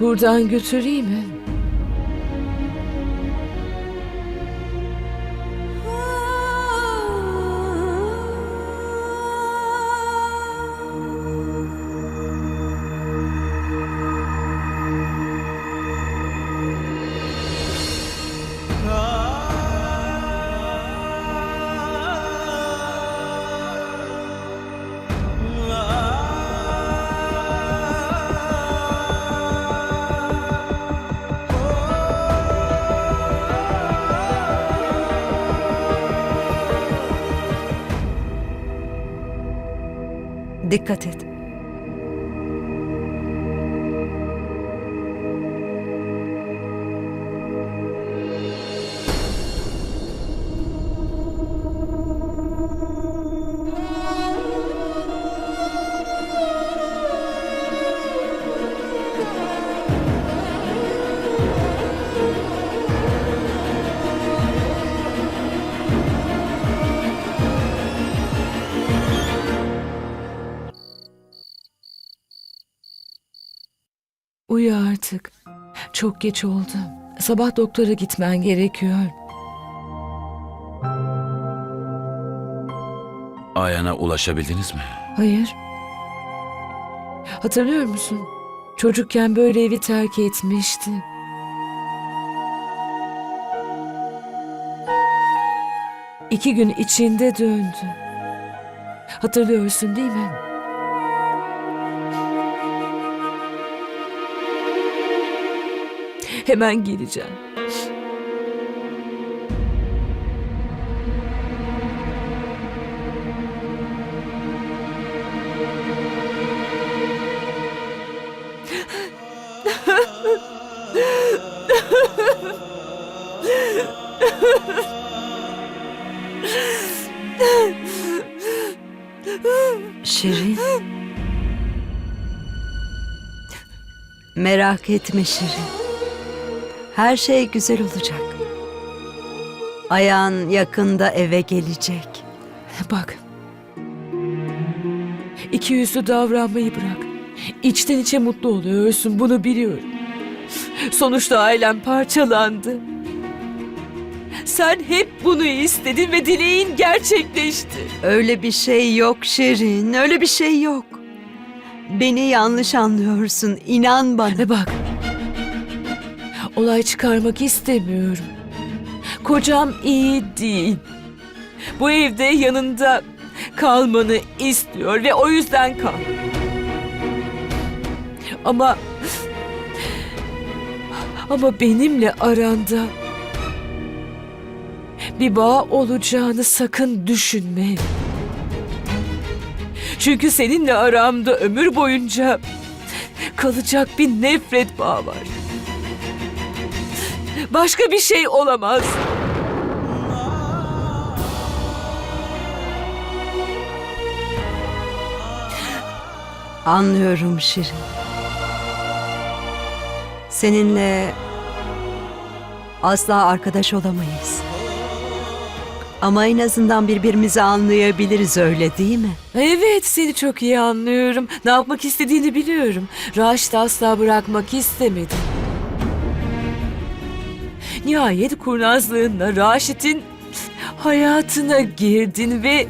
Buradan götüreyim mi? Dikkat et. Uyu artık. Çok geç oldu. Sabah doktora gitmen gerekiyor. Ayhan'a ulaşabildiniz mi? Hayır. Hatırlıyor musun? Çocukken böyle evi terk etmişti. İki gün içinde döndü. Hatırlıyorsun değil mi? Hemen geleceğim. Şirin. Merak etme Şirin. Her şey güzel olacak. Ayağın yakında eve gelecek. Bak. İki yüzlü davranmayı bırak. İçten içe mutlu oluyorsun bunu biliyorum. Sonuçta ailem parçalandı. Sen hep bunu istedin ve dileğin gerçekleşti. Öyle bir şey yok Şirin, öyle bir şey yok. Beni yanlış anlıyorsun, inan bana. Bak. Olay çıkarmak istemiyorum. Kocam iyi değil. Bu evde yanında kalmanı istiyor ve o yüzden kal. Ama ama benimle aranda bir bağ olacağını sakın düşünme. Çünkü seninle aramda ömür boyunca kalacak bir nefret bağı var. Başka bir şey olamaz. Anlıyorum Şirin. Seninle asla arkadaş olamayız. Ama en azından birbirimizi anlayabiliriz öyle değil mi? Evet seni çok iyi anlıyorum. Ne yapmak istediğini biliyorum. Raşit asla bırakmak istemedi. Nihayet kurnazlığınla Raşit'in hayatına girdin ve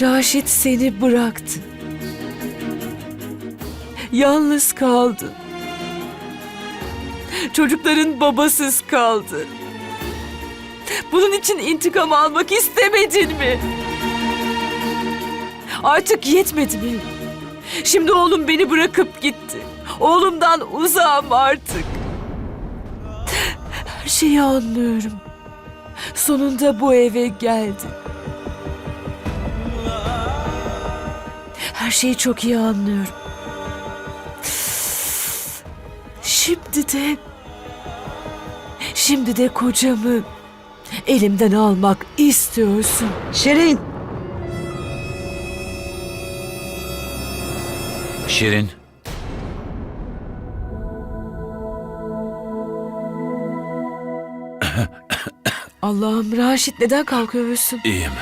Raşit seni bıraktı. Yalnız kaldın. Çocukların babasız kaldı. Bunun için intikam almak istemedin mi? Artık yetmedi mi? Şimdi oğlum beni bırakıp gitti. Oğlumdan uzağım artık şeyi anlıyorum. Sonunda bu eve geldi. Her şeyi çok iyi anlıyorum. Şimdi de Şimdi de kocamı elimden almak istiyorsun. Şirin. Şirin. Allah'ım Raşit neden kalkıyorsun? iyiyim.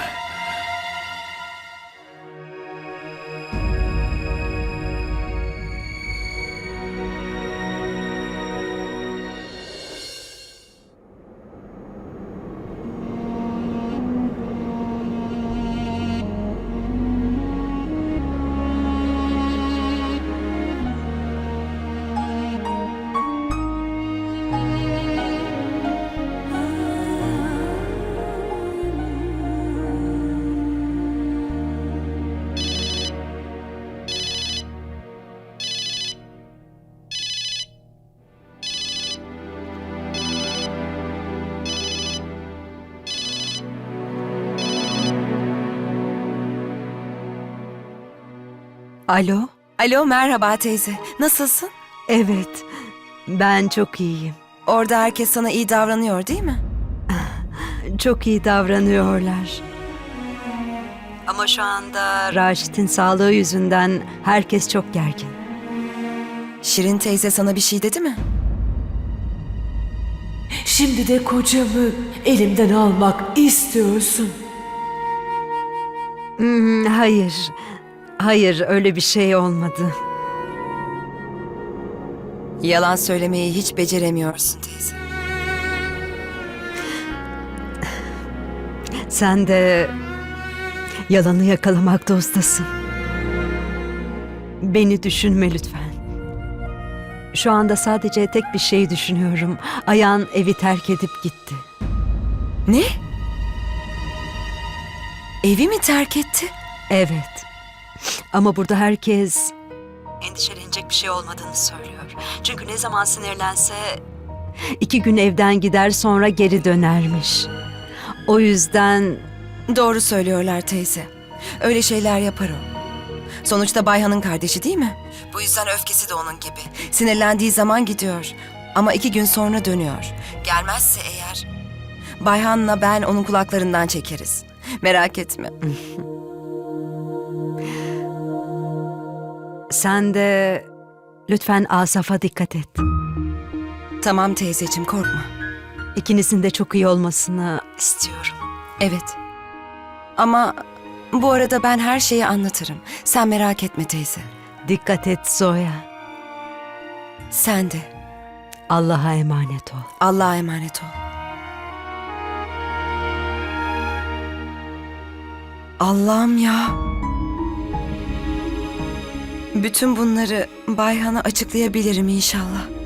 Alo? Alo merhaba teyze. Nasılsın? Evet, ben çok iyiyim. Orada herkes sana iyi davranıyor değil mi? Çok iyi davranıyorlar. Ama şu anda Raşit'in sağlığı yüzünden herkes çok gergin. Şirin teyze sana bir şey dedi mi? Şimdi de kocamı elimden almak istiyorsun. Hmm, hayır, hayır öyle bir şey olmadı. Yalan söylemeyi hiç beceremiyorsun teyze. Sen de yalanı yakalamakta ustasın. Beni düşünme lütfen. Şu anda sadece tek bir şey düşünüyorum. Ayan evi terk edip gitti. Ne? Evi mi terk etti? Evet. Ama burada herkes endişelenecek bir şey olmadığını söylüyor. Çünkü ne zaman sinirlense iki gün evden gider sonra geri dönermiş. O yüzden Doğru söylüyorlar teyze. Öyle şeyler yapar o. Sonuçta Bayhan'ın kardeşi değil mi? Bu yüzden öfkesi de onun gibi. Sinirlendiği zaman gidiyor. Ama iki gün sonra dönüyor. Gelmezse eğer... Bayhan'la ben onun kulaklarından çekeriz. Merak etme. sen de lütfen Asaf'a dikkat et. Tamam teyzeciğim korkma. İkinizin de çok iyi olmasını istiyorum. Evet. Ama bu arada ben her şeyi anlatırım. Sen merak etme teyze. Dikkat et Zoya. Sen de. Allah'a emanet ol. Allah'a emanet ol. Allah'ım ya. Bütün bunları Bayhan'a açıklayabilirim inşallah.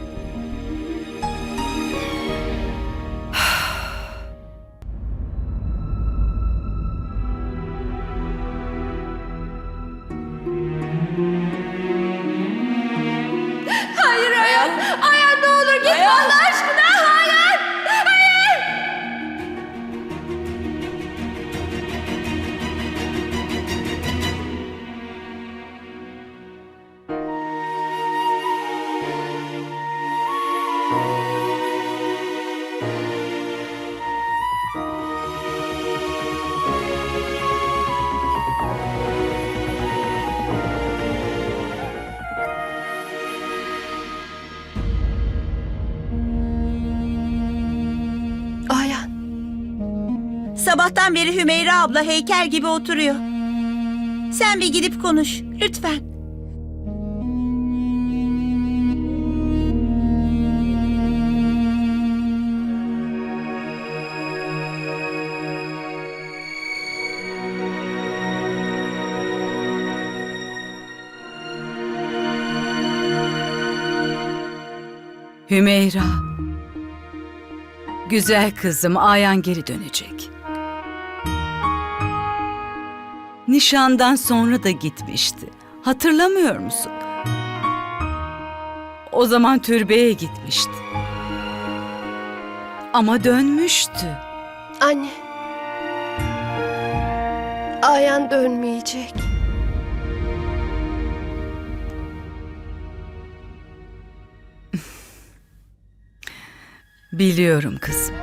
Sabahtan beri Hümeyra abla heykel gibi oturuyor. Sen bir gidip konuş, lütfen. Hümeyra. Güzel kızım Ayan geri dönecek. Nişandan sonra da gitmişti. Hatırlamıyor musun? O zaman türbeye gitmişti. Ama dönmüştü. Anne. Ayan dönmeyecek. Biliyorum kızım.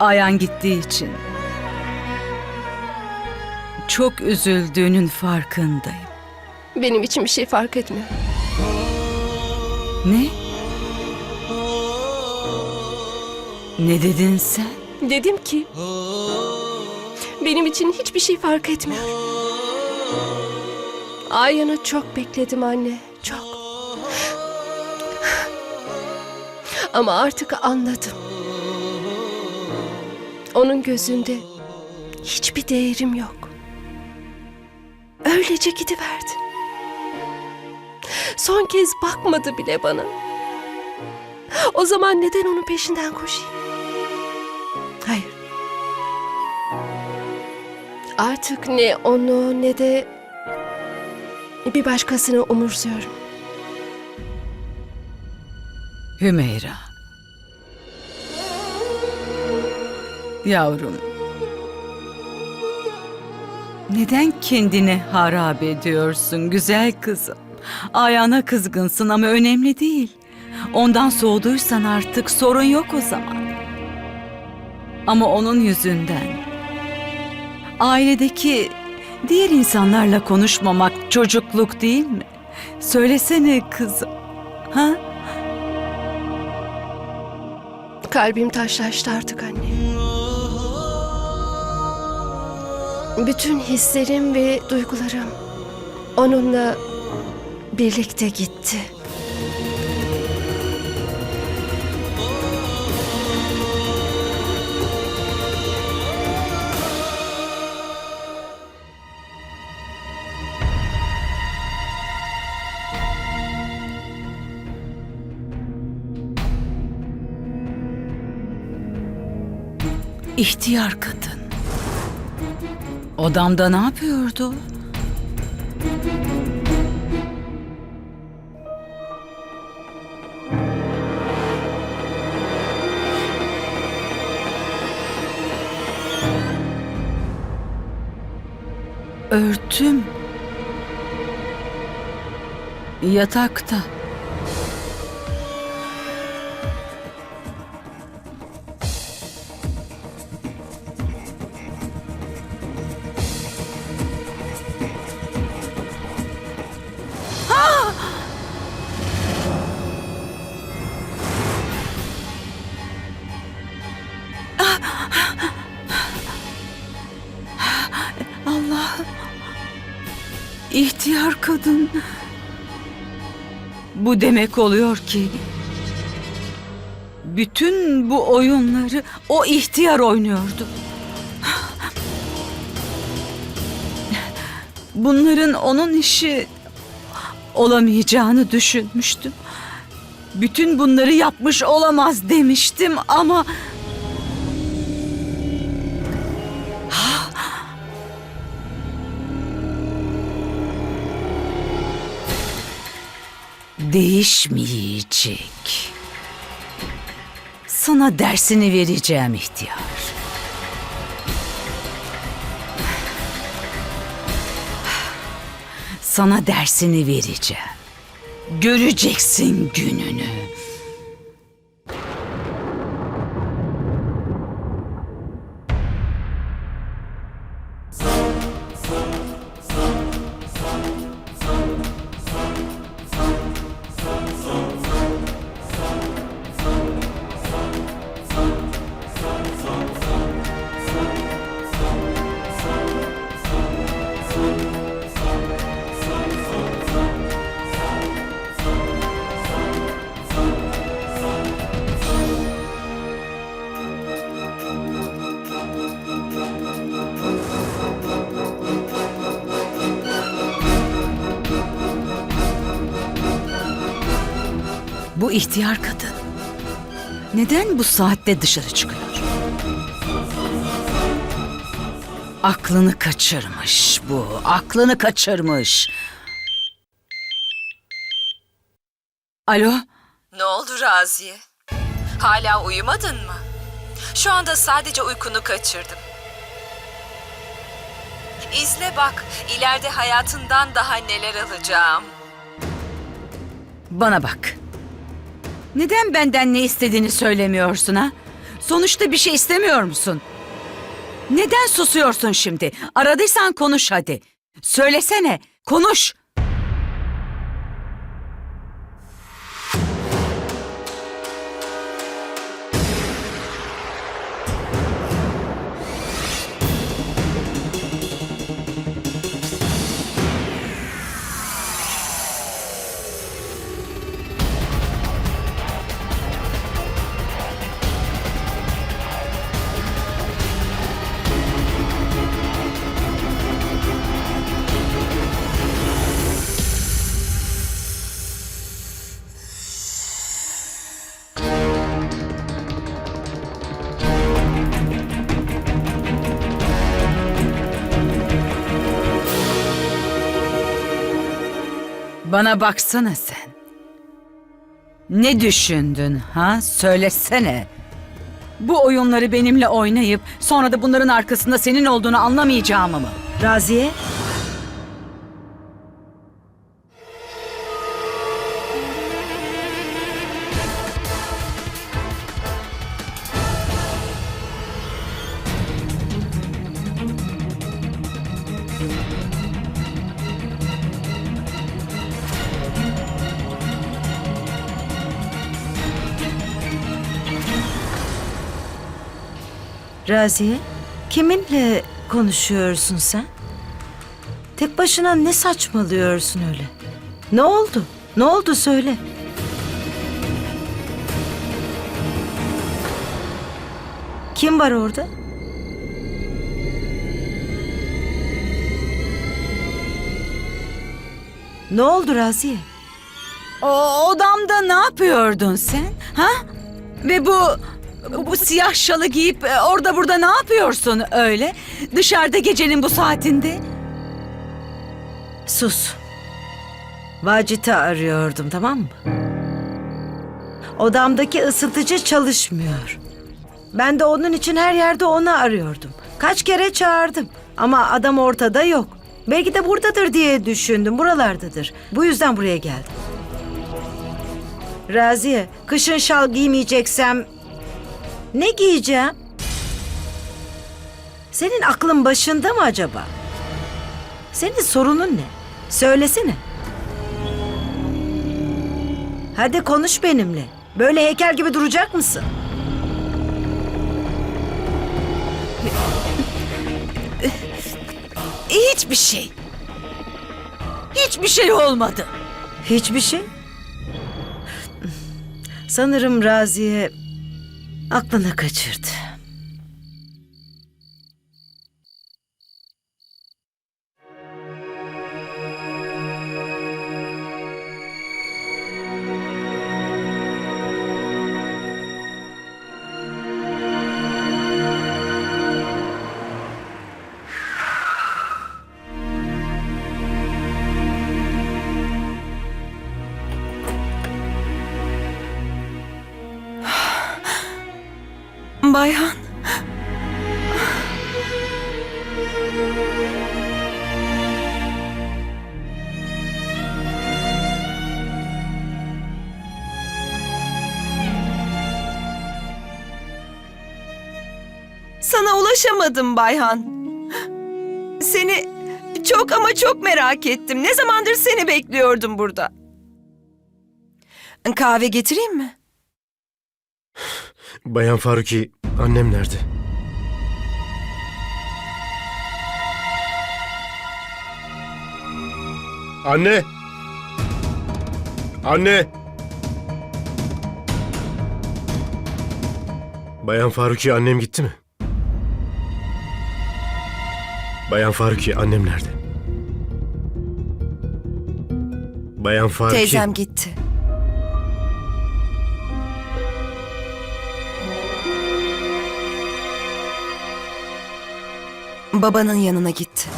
Ayan gittiği için çok üzüldüğünün farkındayım. Benim için bir şey fark etmiyor. Ne? Ne dedin sen? Dedim ki benim için hiçbir şey fark etmiyor. Ayhan'ı çok bekledim anne, çok. Ama artık anladım. Onun gözünde hiçbir değerim yok. Öylece gidiverdi. Son kez bakmadı bile bana. O zaman neden onun peşinden koşayım? Hayır. Artık ne onu ne de bir başkasını umursuyorum. Hümeyra. Yavrum. Neden kendini harap ediyorsun güzel kızım? Ayağına kızgınsın ama önemli değil. Ondan soğuduysan artık sorun yok o zaman. Ama onun yüzünden ailedeki diğer insanlarla konuşmamak çocukluk değil mi? Söylesene kızım. Ha? Kalbim taşlaştı artık anne. Bütün hislerim ve duygularım onunla birlikte gitti. İhtiyar kadın. Odamda ne yapıyordu? Örtüm. Yatakta. İhtiyar kadın. Bu demek oluyor ki bütün bu oyunları o ihtiyar oynuyordu. Bunların onun işi olamayacağını düşünmüştüm. Bütün bunları yapmış olamaz demiştim ama değişmeyecek. Sana dersini vereceğim ihtiyar. Sana dersini vereceğim. Göreceksin gününü. Bu ihtiyar kadın neden bu saatte dışarı çıkıyor? Aklını kaçırmış bu, aklını kaçırmış. Alo, Ne oldu Raziye? Hala uyumadın mı? Şu anda sadece uykunu kaçırdım. İzle bak, ileride hayatından daha neler alacağım. bana bak. Neden benden ne istediğini söylemiyorsun ha? Sonuçta bir şey istemiyor musun? Neden susuyorsun şimdi? Aradıysan konuş hadi. Söylesene, konuş. Bana baksana sen. Ne düşündün ha? Söylesene. Bu oyunları benimle oynayıp sonra da bunların arkasında senin olduğunu anlamayacağımı mı? Raziye? Raziye, kiminle konuşuyorsun sen? Tek başına ne saçmalıyorsun öyle? Ne oldu? Ne oldu söyle. Kim var orada? Ne oldu Raziye? O odamda ne yapıyordun sen? Ha? Ve bu bu, bu siyah şalı giyip e, orada burada ne yapıyorsun öyle? Dışarıda gecenin bu saatinde. Sus. Vacit'i arıyordum tamam mı? Odamdaki ısıtıcı çalışmıyor. Ben de onun için her yerde onu arıyordum. Kaç kere çağırdım ama adam ortada yok. Belki de buradadır diye düşündüm. Buralardadır. Bu yüzden buraya geldim. Raziye, kışın şal giymeyeceksem ne giyeceğim? Senin aklın başında mı acaba? Senin sorunun ne? Söylesene. Hadi konuş benimle. Böyle heykel gibi duracak mısın? Hiçbir şey. Hiçbir şey olmadı. Hiçbir şey. Sanırım Raziye aklını kaçırdı. Sana ulaşamadım Bayhan. Seni çok ama çok merak ettim. Ne zamandır seni bekliyordum burada. Kahve getireyim mi? Bayan Faruki, annem nerede? Anne! Anne! Bayan Faruki annem gitti mi? Bayan Faruki annem nerede? Bayan Faruki... Teyzem gitti. Babanın yanına gitti.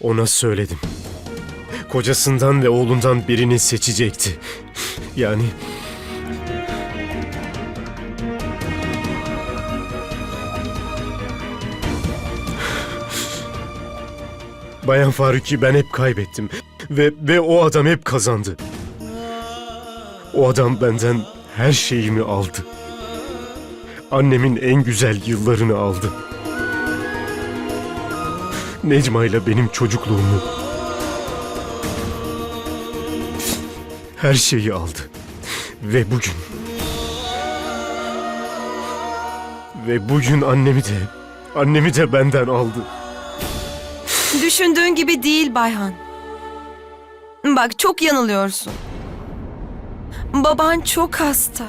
Ona söyledim. Kocasından ve oğlundan birini seçecekti. Yani Bayan Faruki ben hep kaybettim. Ve, ve o adam hep kazandı. O adam benden her şeyimi aldı. Annemin en güzel yıllarını aldı. Necma ile benim çocukluğumu. Her şeyi aldı. Ve bugün... Ve bugün annemi de, annemi de benden aldı. Düşündüğün gibi değil Bayhan. Bak çok yanılıyorsun. Baban çok hasta.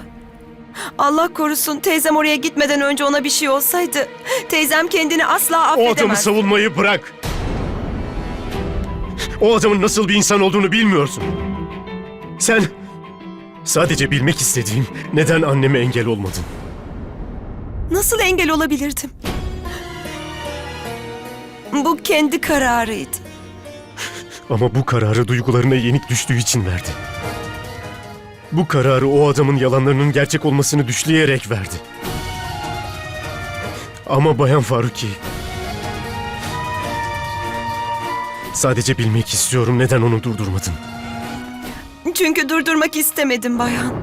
Allah korusun teyzem oraya gitmeden önce ona bir şey olsaydı teyzem kendini asla O adamı savunmayı bırak. O adamın nasıl bir insan olduğunu bilmiyorsun. Sen sadece bilmek istediğin neden anneme engel olmadın? Nasıl engel olabilirdim? Bu kendi kararıydı. Ama bu kararı duygularına yenik düştüğü için verdi. Bu kararı o adamın yalanlarının gerçek olmasını düşleyerek verdi. Ama Bayan Faruki... Sadece bilmek istiyorum neden onu durdurmadın. Çünkü durdurmak istemedim Bayhan.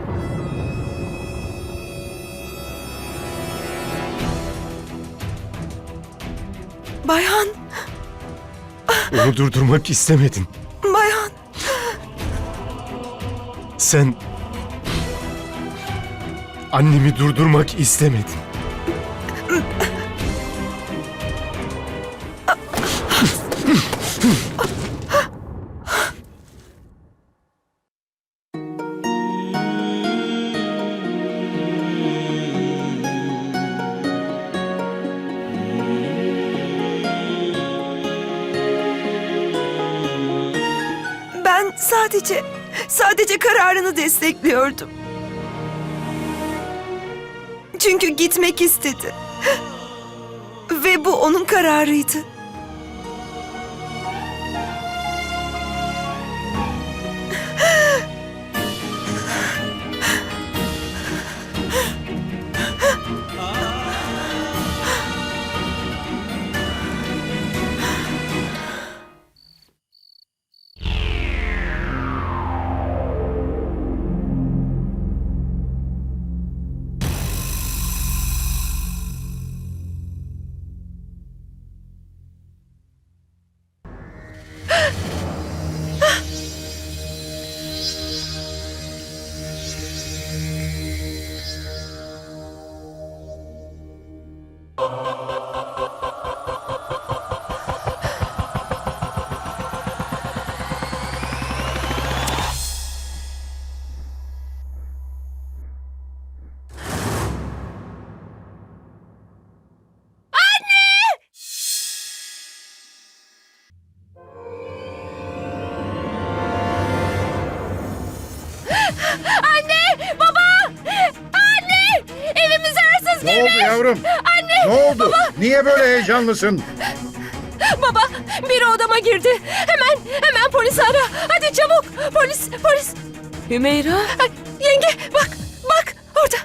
Bayhan, Onu durdurmak istemedin. Bayhan. Sen... Annemi durdurmak istemedin. Ben sadece, sadece kararını destekliyordum. Çünkü gitmek istedi. Ve bu onun kararıydı. Yavrum? Anne! Ne oldu? Niye böyle heyecanlısın? Baba biri odama girdi. Hemen hemen polisi ara. Hadi çabuk polis polis. Hümeyra, Ay, yenge bak bak orada.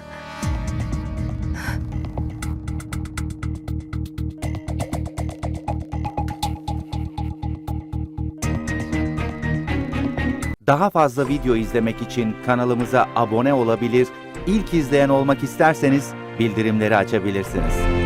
Daha fazla video izlemek için kanalımıza abone olabilir, ilk izleyen olmak isterseniz bildirimleri açabilirsiniz.